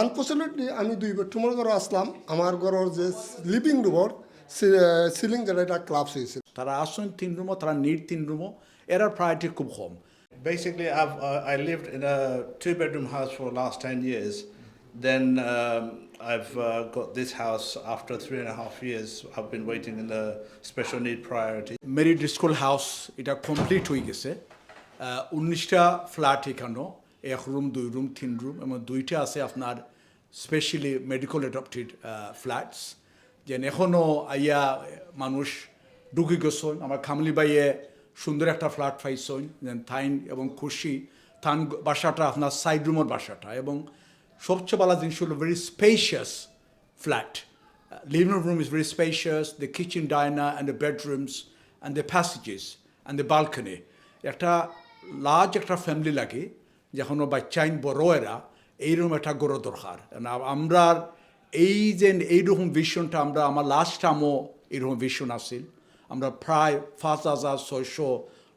Unfortunately আমি দুই বেডরুমের ঘরে আসলাম আমার ঘরের যে লিভিং রুমর সিলিং যেটা এটা ক্লাবস হয়েছিল তারা আসুন তিন রুমও তারা নিট তিন রুমও এরা প্রায়োরিটি খুব কম Basically, I've uh, I lived in a two bedroom house for the last ten years. Then um, I've uh, got this house after three and a half years. I've been waiting in the special need priority. Merit merit school house এটা complete হয়ে গেছে উনিশটা flat এখানো এক room দুই room তিন room এবং দুইটা আছে আপনার স্পেশালি মেডিকেল অ্যাডপ্টেড ফ্ল্যাটস যেন এখনও আইয়া মানুষ ঢুকে গেছেন আমার খামলি বাইয়ে সুন্দর একটা ফ্ল্যাট পাইছেন যেন থাইন এবং খুশি। থান বাসাটা আপনার সাইড রুমের বাসাটা এবং সবচেয়ে ভালো জিনিস হলো very spacious flat living room is very spacious, the kitchen diner and the bedrooms and the passages and the balcony. একটা লার্জ একটা ফ্যামিলি লাগে। যখন বাচ্চাইন বড় এরা, এইরকম একটা গড় দরকার। আমরা এই যে এইরকম ভিশনটা আমরা আমার লাস্ট টাইমও এইরকম ভিশন আসিল আমরা প্রায় পাঁচ হাজার ছয়শো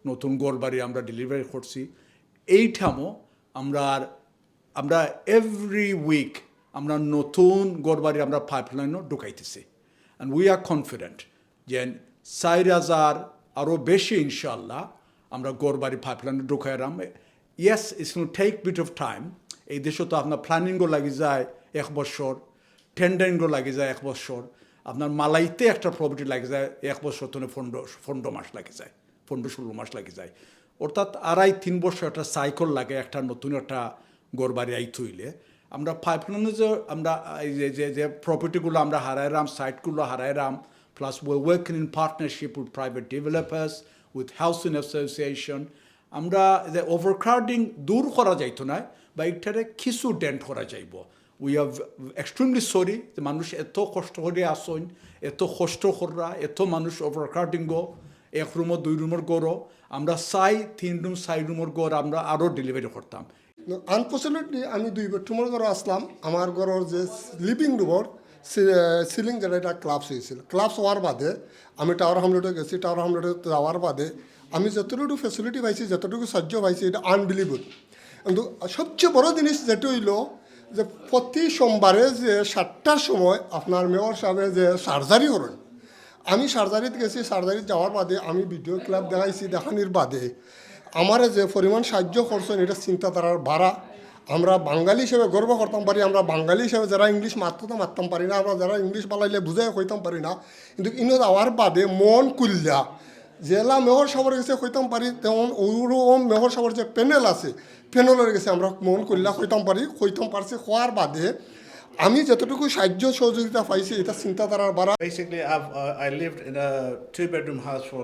নতুন গড় বাড়ি আমরা ডেলিভারি করছি। এইটামও আমরা আমরা এভরি উইক আমরা নতুন গড়বাড়ি আমরা পাইপলাইনও ঢুকাইতেছি। অ্যান্ড উই আর কনফিডেন্ট যে চার হাজার আরও বেশি ইনশাল্লাহ আমরা গড়বাড়ি pipeline ঢুকাইলাম yes it's no take bit of time এই দেশে তো আপনার প্ল্যানিংও লাগি যায় এক বছর টেন্ডারিংও লাগি যায় এক বছর। আপনার মালাইতে একটা প্রপার্টি লাগে যায় এক বছর তো পনেরো পনেরো মাস লাগে যায়, পনেরো ষোলো মাস লাগে যায়। অর্থাৎ আড়াই, তিন বছর একটা সাইকেল লাগে একটা নতুন একটা গড়বাড়ি আই থইলে। আমরা পাইপলাইনে যে আমরা যে যে যে প্রপার্টিগুলো আমরা হারাইরাম সাইটগুলো হারাইরাম plus we working in partnership with private developers with housing association আমরা যে ওভারক্রাউডিং দূর করা যাইতো না, বা এটারে কিছু ডেন্ট করা যাইব। উই আর এক্সট্রিমলি সরি যে মানুষ এত কষ্ট করে আসন এত কষ্ট করা, এত মানুষ ওভারক্রাউডিং গো, এক রুমও দুই রুমের গড়ও আমরা চাই তিন রুম চার রুমের গড় আমরা আরও ডেলিভারি করতাম। আনফর্চুনেটলি আমি দুই বেডরুমের ঘরে আসলাম, আমার ঘরের যে লিভিং রুমর সিলিং যেটা এটা ক্লাবস হয়েছিল। ক্লাবস হওয়ার বাদে আমি টাওয়ার হামলেটে গেছি টাওয়ার হামলেটে যাওয়ার বাদে আমি যতটুকু ফেসিলিটি পাইছি, যতটুকু সাহায্য পাইছি, এটা আনবিলিভেবল কিন্তু সবচেয়ে বড় জিনিস যেটা হইল যে প্রতি সোমবারে যে সাতটার সময় আপনার মেয়র সাহেবে যে সার্জারি করেন আমি সার্জারিতে গেছি সার্জারিতে যাওয়ার বাদে আমি ভিডিও ক্লাব দেখাইছি, দেখানির বাদে। আমার যে পরিমাণ সাহায্য করছেন, এটা চিন্তাধারার ভাড়া আমরা বাঙালি হিসেবে গর্ব করতাম পারি আমরা বাঙালি হিসেবে যারা ইংলিশ মারতে তো মারতাম পারি না আমরা যারা ইংলিশ বালাইলে বুঝাই কইতাম পারি না কিন্তু ইনো যাওয়ার বাদে মন কুল্লা জেলা মেয়র সাবর গেছে কইতাম পারি তেমন ওরকম মেয়র সাবর যে প্যানেল আছে প্যানেলের গেছে আমরা মন কুল্লা কইতাম পারি কইতাম পারছি হওয়ার বাদে আমি যতটুকু সাহায্য সহযোগিতা পাইছি এটা চিন্তাধারার ভাড়া Basically, I've uh, I lived in a two bedroom house for.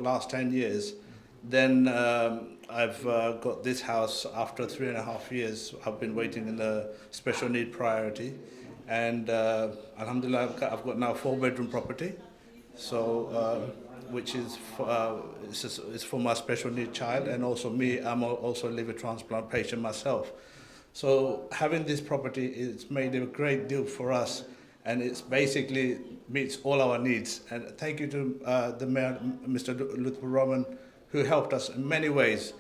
Then um, I've uh, got this house after three and a half years. I've been waiting in the special need priority, and uh, Alhamdulillah, I've got, I've got now four bedroom property. So. Uh, which is for, uh, it's, it's for my special need child and also me. I'm also a liver transplant patient myself. So having this property it's made a great deal for us, and it's basically meets all our needs. And thank you to uh, the mayor, Mr. Luther Roman, who helped us in many ways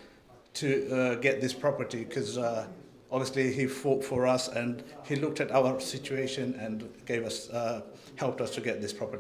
to uh, get this property because. Uh, Obviously, he fought for us and he looked at our situation and gave us, uh, helped us to get this property.